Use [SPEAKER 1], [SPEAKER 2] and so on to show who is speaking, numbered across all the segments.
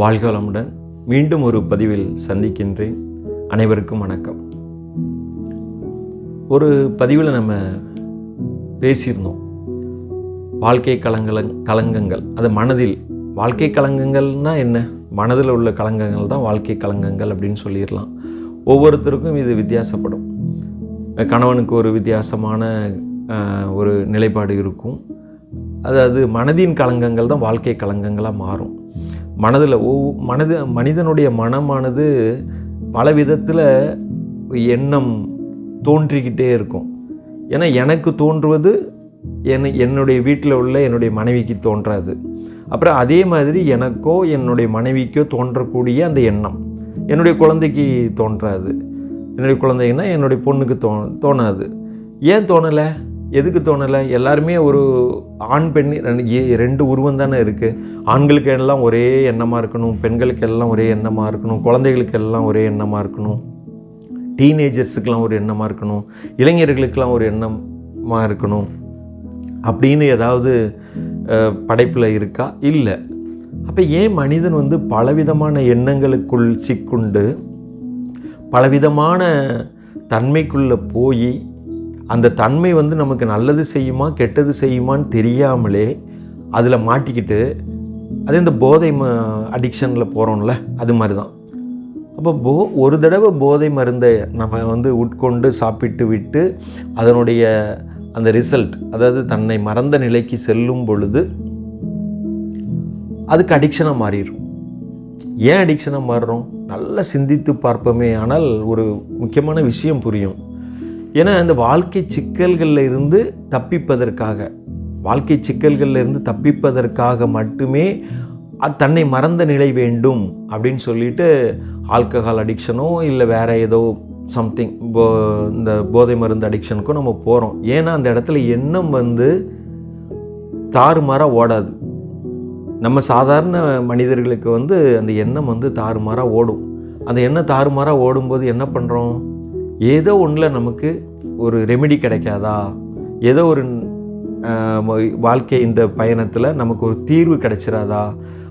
[SPEAKER 1] வாழ்கலமுடன் மீண்டும் ஒரு பதிவில் சந்திக்கின்றேன். அனைவருக்கும் வணக்கம். ஒரு பதிவில் நம்ம பேசியிருந்தோம். வாழ்க்கை கலங்கல கலங்கங்கள். அது மனதில் வாழ்க்கை கலங்கங்கள்னால் என்ன? மனதில் உள்ள கலங்கங்கள் தான் வாழ்க்கை கலங்கங்கள் அப்படின்னு சொல்லிடலாம். ஒவ்வொருத்தருக்கும் இது வித்தியாசப்படும். கணவனுக்கு ஒரு வித்தியாசமான ஒரு நிலைப்பாடு இருக்கும். அதாவது மனதின் கலங்கங்கள் தான் வாழ்க்கை கலங்கங்களாக மாறும். மனதில் ஒவ்வொ மனது மனிதனுடைய மனமானது பல விதத்தில் எண்ணம் தோன்றிக்கிட்டே இருக்கும். ஏன்னா எனக்கு தோன்றுவது என் என்னுடைய வீட்டில் உள்ள என்னுடைய மனைவிக்கு தோன்றாது. அப்புறம் அதே மாதிரி எனக்கோ என்னுடைய மனைவிக்கோ தோன்றக்கூடிய அந்த எண்ணம். என்னுடைய குழந்தைக்கு தோன்றாது. என்னுடைய குழந்தைங்கன்னா என்னுடைய பொண்ணுக்கு தோ தோணாது. ஏன் தோணலை? எதுக்கு தோணலை? எல்லாருமே ஒரு ஆண் பெண் ரெண்டு- ரெண்டு உருவம் தானே இருக்குது ஆண்களுக்கு எல்லாம் ஒரே எண்ணமாக இருக்கணும் பெண்களுக்கு எல்லாம் ஒரே எண்ணமாக இருக்கணும் குழந்தைகளுக்கு எல்லாம் ஒரே எண்ணமாக இருக்கணும் டீனேஜர்ஸுக்கெல்லாம் ஒரு எண்ணமாக இருக்கணும் இளைஞர்களுக்கெல்லாம் ஒரு எண்ணமாக இருக்கணும் அப்படின்னு ஏதாவது படைப்பில் இருக்கா? இல்லை. அப்போ ஏன் மனிதன் வந்து பலவிதமான எண்ணங்களுக்குள் சிக்குண்டு பலவிதமான தன்மைக்குள்ளே போய் அந்த தன்மை வந்து நமக்கு நல்லது செய்யுமா கெட்டது செய்யுமான்னு தெரியாமலே அதில் மாட்டிக்கிட்டு அது இந்த போதை ம அடிக்ஷனில் போகிறோம்ல அது மாதிரி தான் அப்போ போ ஒரு தடவை போதை மருந்தை நம்ம வந்து உட்கொண்டு சாப்பிட்டு விட்டு அதனுடைய அந்த ரிசல்ட் அதாவது தன்னை மறந்த நிலைக்கு செல்லும் பொழுது அதுக்கு அடிக்ஷனாக மாறிடும் ஏன் அடிக்ஷனாக மாறுறோம்? நல்லா சிந்தித்து பார்ப்போமே ஆனால் ஒரு முக்கியமான விஷயம் புரியும். ஏன்னா இந்த வாழ்க்கை சிக்கல்களில் இருந்து தப்பிப்பதற்காக வாழ்க்கை சிக்கல்களில் இருந்து தப்பிப்பதற்காக மட்டுமே அது தன்னை மறந்த நிலை வேண்டும் அப்படின்னு சொல்லிட்டு ஆல்கஹால் அடிக்ஷனோ இல்லை வேறு ஏதோ சம்திங் போ இந்த போதை மருந்து அடிக்ஷனுக்கும் நம்ம போகிறோம் ஏன்னா அந்த இடத்துல எண்ணம் வந்து தாறுமாறாக ஓடாது. நம்ம சாதாரண மனிதர்களுக்கு வந்து அந்த எண்ணம் வந்து தாறுமாறாக ஓடும். அந்த எண்ணம் தாறுமாறாக ஓடும்போது என்ன பண்ணுறோம் ஏதோ ஒன்றில் நமக்கு ஒரு ரெமெடி கிடைக்காதா? ஏதோ ஒரு வாழ்க்கை இந்த பயணத்தில் நமக்கு ஒரு தீர்வு கிடைச்சிடாதா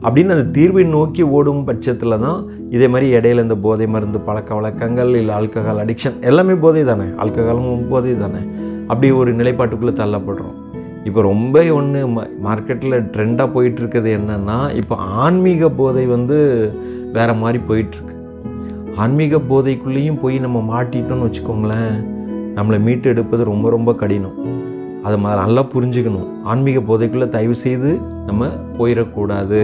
[SPEAKER 1] அப்படின்னு அந்த தீர்வை நோக்கி ஓடும் பட்சத்தில் தான் இதே மாதிரி இடையில இந்த போதை மருந்து பழக்க வழக்கங்கள் இல்லை ஆல்கஹால் அடிக்ஷன் எல்லாமே போதை தானே. ஆல்கஹாலும் போதை தானே. அப்படி ஒரு நிலைப்பாட்டுக்குள்ளே தள்ளப்படுறோம். இப்போ ரொம்ப ஒன்று மார்க்கெட்டில் ட்ரெண்டாக போயிட்டுருக்குது என்னென்னா இப்போ ஆன்மீக போதை வந்து வேற மாதிரி போயிட்டுருக்கு ஆன்மீக போதைக்குள்ளேயும் போய் நம்ம மாட்டிட்டோம்னு வச்சுக்கோங்களேன் நம்மளை மீட்டு எடுப்பது ரொம்ப ரொம்ப கடினம். அதை ம நல்லா புரிஞ்சுக்கணும். ஆன்மீக போதைக்குள்ளே தயவு செய்து நம்ம போயிடக்கூடாது.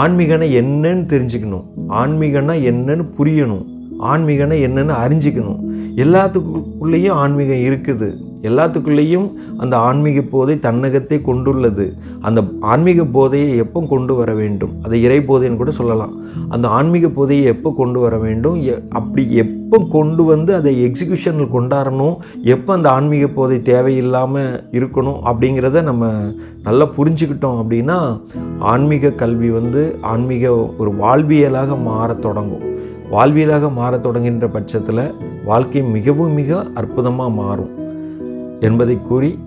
[SPEAKER 1] ஆன்மீகனா என்னன்னு தெரிஞ்சுக்கணும். ஆன்மீகனா என்னன்னு புரியணும். ஆன்மீகனா என்னன்னு அறிஞ்சிக்கணும். எல்லாத்துக்குள்ளேயும் ஆன்மீகம் இருக்குது. எல்லாத்துக்குள்ளேயும் அந்த ஆன்மீக போதை தன்னகத்தை கொண்டுள்ளது. அந்த ஆன்மீக போதையை எப்போ கொண்டு வர வேண்டும்? அதை இறை போதைன்னு கூட சொல்லலாம். அந்த ஆன்மீக போதையை எப்போ கொண்டு வர வேண்டும்? எ- அப்படி எப்போ கொண்டு வந்து அதை எக்ஸிக்யூஷனில் கொண்டாடணும் எப்போ அந்த ஆன்மீக போதை தேவையில்லாமல் இருக்கணும்? அப்படிங்கிறத நம்ம நல்லா புரிஞ்சுக்கிட்டோம் அப்படின்னா ஆன்மீக கல்வி வந்து ஆன்மீக ஒரு வாழ்வியலாக மாறத் தொடங்கும். வாழ்வியலாக மாறத் தொடங்குகின்ற பட்சத்தில் வாழ்க்கை மிகவும் மிக அற்புதமாக மாறும். என்பதை கூறி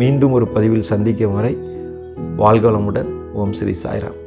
[SPEAKER 1] மீண்டும் ஒரு பதிவில் சந்திக்கும் வரை வாழ்கலமுடன் ஓம் ஸ்ரீ சாய்ராம்.